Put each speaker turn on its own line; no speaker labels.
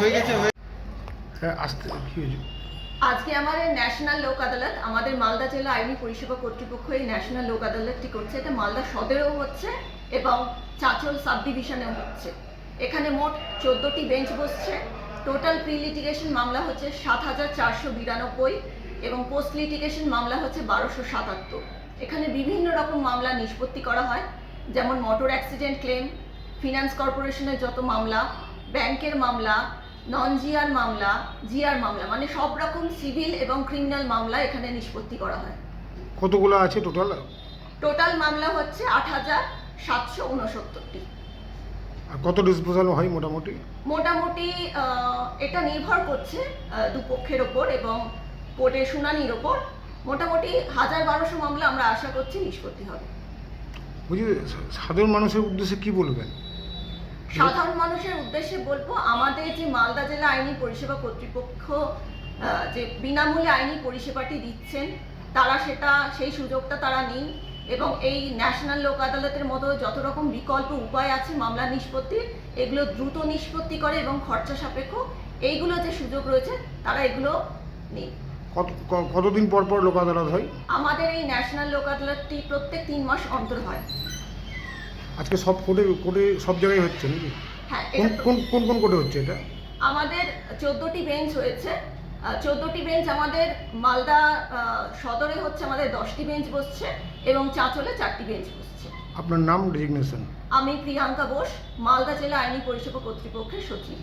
হয়ে
আজকে আমাদের ন্যাশনাল লোক আদালত, আমাদের মালদা জেলা আইনি পরিষেবা কর্তৃপক্ষ এই ন্যাশনাল লোক আদালতটি করছে। এটা মালদা সদরেও হচ্ছে এবং চাচল সাব ডিভিশনেও হচ্ছে। এখানে মোট চোদ্দোটি বেঞ্চ বসছে। টোটাল প্রি লিটিগেশন মামলা হচ্ছে সাত হাজার চারশো বিরানব্বই। এবং পোস্ট লিটিগেশন মামলা হচ্ছে বারোশো সাতাত্তর। এখানে বিভিন্ন রকম মামলা নিষ্পত্তি করা হয় যেমন মোটর অ্যাক্সিডেন্ট ক্লেম ফিনান্স কর্পোরেশনের যত মামলা ব্যাংকের মামলা নন জিআর মামলা জিআর মামলা মানে সব রকম সিভিল এবং ক্রিমিনাল মামলা এখানে নিষ্পত্তি করা হয়।
কতগুলো আছে টোটাল
টোটাল মামলা হচ্ছে আট হাজার সাতশো উনসত্তরটি।
আর কত ডিসপোজাল হয় মোটামুটি?
মোটামুটি এটা নির্ভর করছে দুপক্ষের ওপর এবং কোর্টের শুনানির ওপর মোটামুটি হাজার বারোশো মামলা আমরা আশা করছি নিষ্পত্তি হবে।
বুঝি সাধারণ মানুষের উদ্দেশ্যে কি বলবেন?
সাধারণ মানুষের উদ্দেশ্যে বলব আমাদের যে মালদা জেলা আইনি পরিষেবা কর্তৃপক্ষ যে বিনামূল্যে আইনি পরিষেবাটি দিচ্ছেন তারা সেটা সেই সুযোগটা তারা নিন এবং এই ন্যাশনাল লোক আদালতের মতো যত রকম বিকল্প উপায় আছে মামলা নিষ্পত্তির এগুলো দ্রুত নিষ্পত্তি করে এবং খরচা সাপেক্ষ এইগুলো যে সুযোগ রয়েছে তারা এগুলো নিন।
কত কতদিন পর পর লোক আদালত হয়?
আমাদের এই ন্যাশনাল লোক আদালতটি প্রত্যেক তিন মাস অন্তর হয়।
আজকে সব কোর্টে কোর্টে সব জায়গায় হচ্ছে নাকি?
হ্যাঁ
কোন
এটা
কোন কোন কোন কোর্টে হচ্ছে এটা?
আমাদের চোদ্দোটি বেঞ্চ হয়েছে। চোদ্দোটি বেঞ্চ আমাদের মালদা আহ, সদরে হচ্ছে আমাদের দশটি বেঞ্চ বসছে এবং চাঁচলে চারটি বেঞ্চ বসছে।
আপনার নাম ডেজিগনেশন
আমি প্রিয়াঙ্কা বোস মালদা জেলা আইনি পরিষেবা কর্তৃপক্ষের সচিব।